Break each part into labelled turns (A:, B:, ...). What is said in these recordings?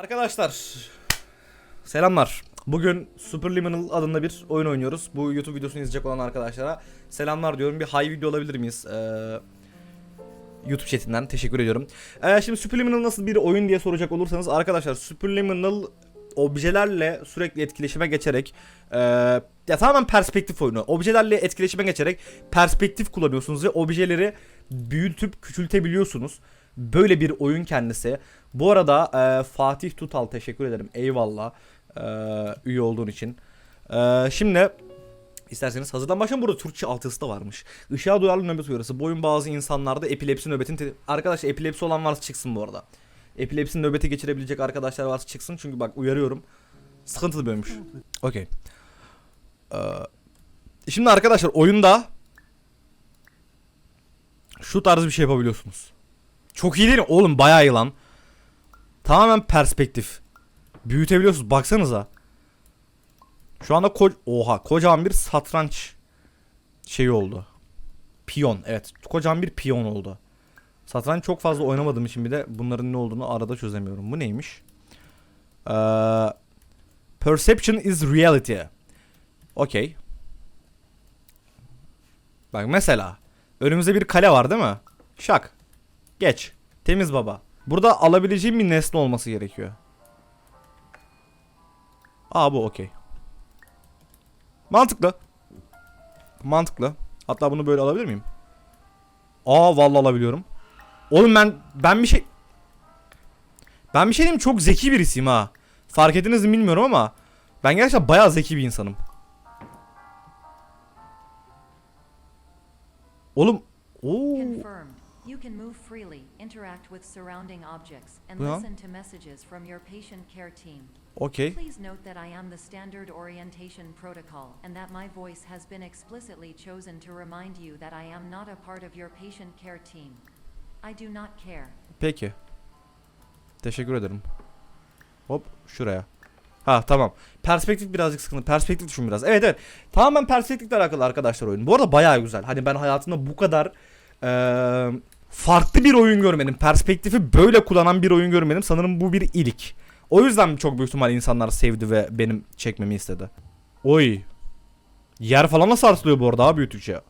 A: Arkadaşlar selamlar. Bugün Superliminal adında bir oyun oynuyoruz. Bu YouTube videosunu izleyecek olan arkadaşlara selamlar diyorum. Bir high video alabilir miyiz? Ee, YouTube chatinden teşekkür ediyorum. Ee, şimdi Superliminal nasıl bir oyun diye soracak olursanız arkadaşlar Superliminal objelerle sürekli etkileşime geçerek ee, ya tamamen perspektif oyunu. Objelerle etkileşime geçerek perspektif kullanıyorsunuz ve objeleri büyütüp küçültebiliyorsunuz. Böyle bir oyun kendisi. Bu arada e, Fatih Tutal teşekkür ederim. Eyvallah. E, üye olduğun için. E, şimdi isterseniz hazırdan başlayalım. Burada Türkçe altyazısı da varmış. Işığa duyarlı nöbet uyarısı. Bu oyun bazı insanlarda epilepsi nöbetin... Arkadaşlar epilepsi olan varsa çıksın bu arada. Epilepsi nöbeti geçirebilecek arkadaşlar varsa çıksın. Çünkü bak uyarıyorum. Sıkıntılı oyunmuş. Okey. Ee, şimdi arkadaşlar oyunda şu tarz bir şey yapabiliyorsunuz. Çok iyi değil mi? Oğlum bayağı iyi lan. Tamamen perspektif. Büyütebiliyorsunuz. Baksanıza. Şu anda ko oha kocaman bir satranç şeyi oldu. Piyon. Evet. Kocaman bir piyon oldu. Satranç çok fazla oynamadığım için bir de bunların ne olduğunu arada çözemiyorum. Bu neymiş? Ee, perception is reality. Okey. Bak mesela. Önümüzde bir kale var değil mi? Şak. Geç. Temiz baba. Burada alabileceğim bir nesne olması gerekiyor. Aa bu okey. Mantıklı. Mantıklı. Hatta bunu böyle alabilir miyim? Aa vallahi alabiliyorum. Oğlum ben ben bir şey Ben bir şey diyeyim çok zeki birisiyim ha. Fark ettiniz mi bilmiyorum ama ben gerçekten bayağı zeki bir insanım. Oğlum Oo.
B: You can move freely, interact with surrounding objects, and
A: Yeah.
B: listen to messages from your patient care team.
A: Okey.
B: Please note that I am the standard orientation protocol, and that my voice has been explicitly chosen to remind you that I am not a part of your patient care team. I do not care.
A: Peki. Teşekkür ederim. Hop şuraya. Ha tamam. Perspektif birazcık sıkıntı. Perspektif düşün biraz. Evet evet. Tamamen perspektifle alakalı arkadaşlar oyun. Bu arada bayağı güzel. Hani ben hayatımda bu kadar eee, farklı bir oyun görmedim. Perspektifi böyle kullanan bir oyun görmedim. Sanırım bu bir ilk. O yüzden çok büyük ihtimal insanlar sevdi ve benim çekmemi istedi. Oy. Yer falan da sarsılıyor bu arada abi büyütükçe.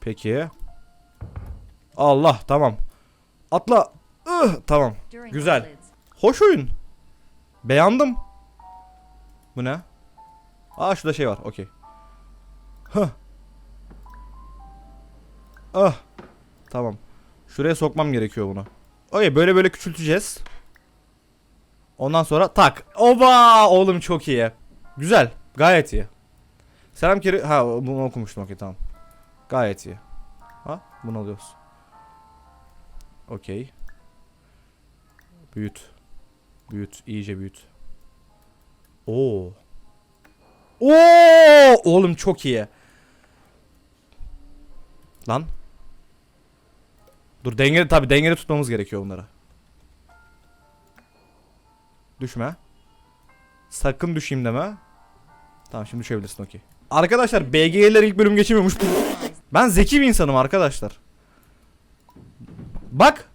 A: Peki. Allah tamam. Atla. Ih, tamam. Güzel. Hoş oyun. Beğendim. Bu ne? Aa şurada şey var. Okey. Hah. Ah. Tamam. Şuraya sokmam gerekiyor bunu. Okey böyle böyle küçülteceğiz. Ondan sonra tak. Oba! Oğlum çok iyi. Güzel. Gayet iyi. Selam kere... Ha bunu okumuştum okey tamam. Gayet iyi. Ha bunu alıyoruz. Okey. Büyüt. Büyüt. iyice büyüt. Oo. Oo! Oğlum çok iyi. Lan. Dur dengeli tabi dengeli tutmamız gerekiyor bunları. Düşme. Sakın düşeyim deme. Tamam şimdi düşebilirsin okey. Arkadaşlar BG'ler ilk bölüm geçemiyormuş. Ben zeki bir insanım arkadaşlar. Bak.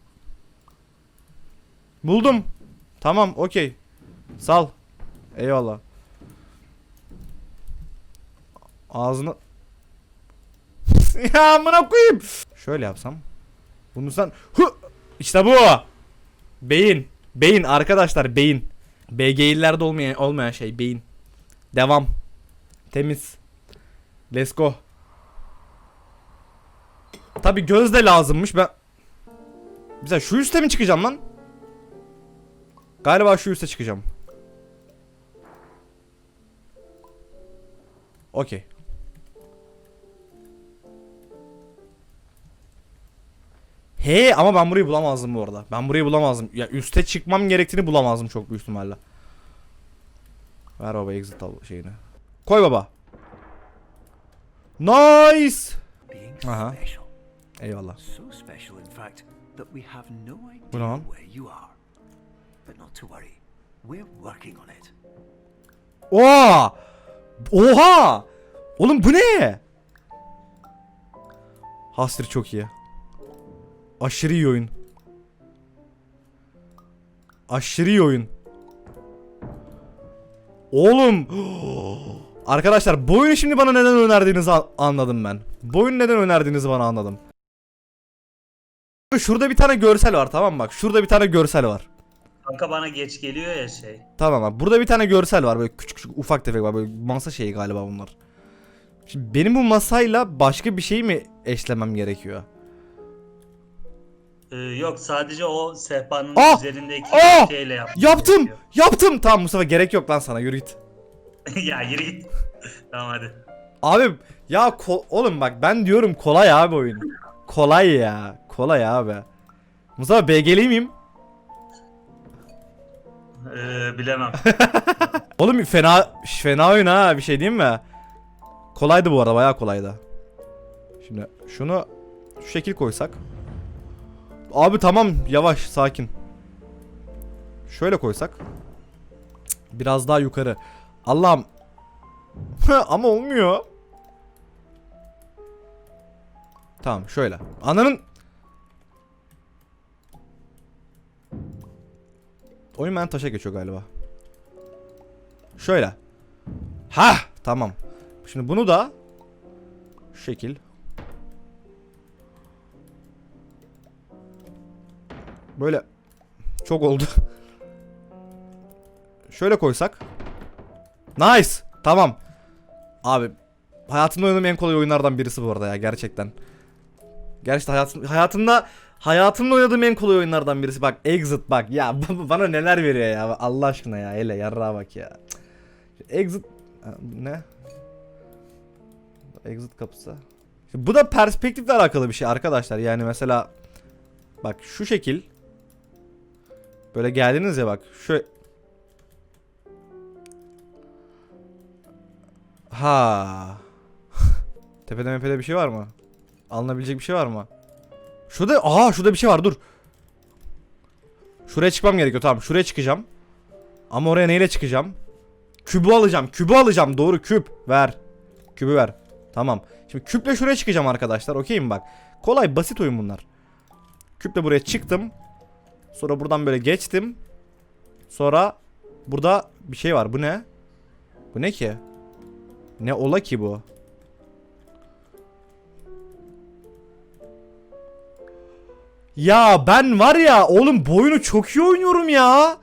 A: Buldum. Tamam okey. Sal. Eyvallah. Ağzını... ya amına koyayım. Şöyle yapsam. Bunu sen... Hı! İşte bu. Beyin. Beyin arkadaşlar beyin. BG'lilerde olmayan, olmayan şey beyin. Devam. Temiz. Let's go. Tabi göz de lazımmış ben... Mesela şu üste mi çıkacağım lan? Galiba şu üste çıkacağım. Okey. He ama ben burayı bulamazdım bu arada. Ben burayı bulamazdım. Ya üste çıkmam gerektiğini bulamazdım çok büyük ihtimalle. Ver baba exit şeyini. Koy baba. Nice.
C: special.
A: Eyvallah.
C: So special, in fact, that we have no
A: Bu ne
C: idea
A: lan?
C: where you are. But not to worry, we're working on it.
A: Oha! Oha! Oğlum bu ne? Hastir çok iyi. Aşırı iyi oyun. Aşırı iyi oyun. Oğlum. Arkadaşlar bu oyunu şimdi bana neden önerdiğinizi anladım ben. Bu oyunu neden önerdiğinizi bana anladım. Şurada bir tane görsel var tamam mı bak. Şurada bir tane görsel var.
D: Kanka bana geç geliyor ya şey.
A: Tamam abi. Burada bir tane görsel var. Böyle küçük küçük ufak tefek var. Böyle masa şeyi galiba bunlar. Şimdi benim bu masayla başka bir şey mi eşlemem gerekiyor?
D: Ee, yok sadece o sehpanın
A: Ah!
D: üzerindeki
A: Ah!
D: şeyle yap.
A: Yaptım! Yaptım! Tamam Mustafa gerek yok lan sana yürü git.
D: ya yürü git. tamam hadi.
A: Abi ya ko- oğlum bak ben diyorum kolay abi oyun. Kolay ya. Kolay abi. Mustafa BG'li miyim?
D: Ee, bilemem.
A: Oğlum fena fena oyun ha bir şey diyeyim mi? Kolaydı bu arada bayağı kolaydı. Şimdi şunu şu şekil koysak. Abi tamam yavaş sakin. Şöyle koysak. Biraz daha yukarı. Allah'ım. Ama olmuyor. Tamam şöyle. Ananın Oyun ben taşa geçiyor galiba. Şöyle. Ha tamam. Şimdi bunu da şu şekil. Böyle çok oldu. Şöyle koysak. Nice. Tamam. Abi hayatımda oynadığım en kolay oyunlardan birisi bu arada ya gerçekten. Gerçekten hayatım, hayatımda hayatımda oynadığım en kolay oyunlardan birisi. Bak Exit bak ya bana neler veriyor ya Allah aşkına ya hele yarrağa bak ya. Exit ne? Exit kapısı. Bu da perspektifle alakalı bir şey arkadaşlar. Yani mesela bak şu şekil böyle geldiniz ya bak şu Ha. Tepede mepede bir şey var mı? Alınabilecek bir şey var mı? Şurada aa şurada bir şey var dur. Şuraya çıkmam gerekiyor tamam şuraya çıkacağım. Ama oraya neyle çıkacağım? Kübü alacağım. Kübü alacağım. Doğru küp. Ver. Kübü ver. Tamam. Şimdi küple şuraya çıkacağım arkadaşlar. Okey mi bak. Kolay basit oyun bunlar. Küple buraya çıktım. Sonra buradan böyle geçtim. Sonra burada bir şey var. Bu ne? Bu ne ki? Ne ola ki bu? Ya ben var ya oğlum bu oyunu çok iyi oynuyorum ya.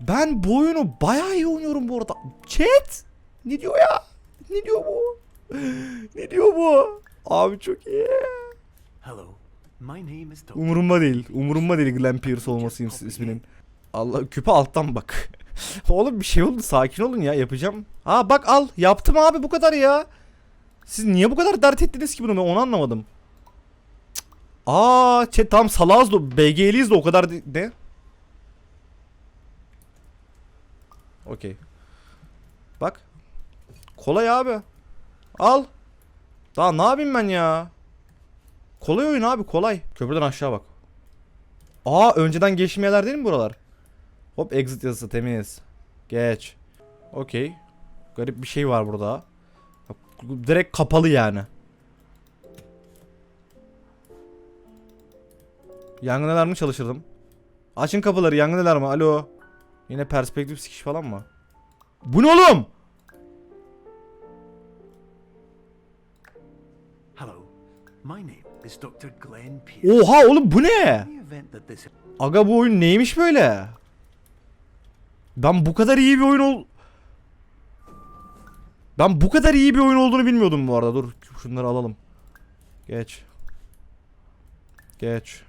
A: Ben bu oyunu bayağı iyi oynuyorum bu arada. Chat! Ne diyor ya? Ne diyor bu? Ne diyor bu? Abi çok iyi.
C: Hello.
A: Umurumda değil. Umurumda değil Glenn Pierce olması is- isminin. Allah küpe alttan bak. Oğlum bir şey oldu. Sakin olun ya yapacağım. Aa bak al. Yaptım abi bu kadar ya. Siz niye bu kadar dert ettiniz ki bunu ben onu anlamadım. Aa chat tam salağız da BG'liyiz de o kadar ne? Okey. Bak. Kolay abi. Al. Daha ne yapayım ben ya? Kolay oyun abi kolay. Köprüden aşağı bak. Aa önceden geçim yerler değil mi buralar? Hop exit yazısı temiz. Geç. Okey. Garip bir şey var burada. Direkt kapalı yani. Yangın alarmı çalıştırdım. Açın kapıları yangın alarmı alo. Yine perspektif sikiş falan mı? Bu ne oğlum?
C: Hello. My name
A: Oha oğlum bu ne? Aga bu oyun neymiş böyle? Ben bu kadar iyi bir oyun ol... Ben bu kadar iyi bir oyun olduğunu bilmiyordum bu arada. Dur şunları alalım. Geç. Geç.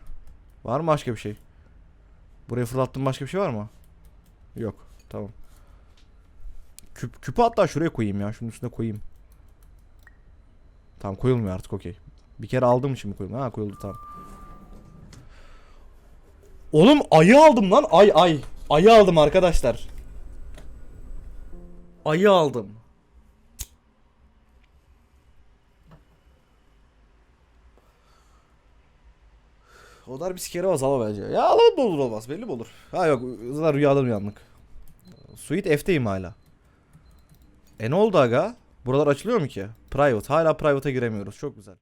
A: Var mı başka bir şey? Buraya fırlattığım başka bir şey var mı? Yok. Tamam. Küp, küpü hatta şuraya koyayım ya. Şunun üstüne koyayım. Tamam koyulmuyor artık okey. Bir kere aldığım için mi koyulmuyor? Ha koyuldu tamam. Oğlum ayı aldım lan. Ay ay. Ayı aldım arkadaşlar. Ayı aldım. O dar bir sikere ama bence. Ya da olur olmaz belli mi olur? Ha yok zaten rüyadan uyandık. Suite F'teyim hala. E ne oldu aga? Buralar açılıyor mu ki? Private. Hala private'a giremiyoruz. Çok güzel.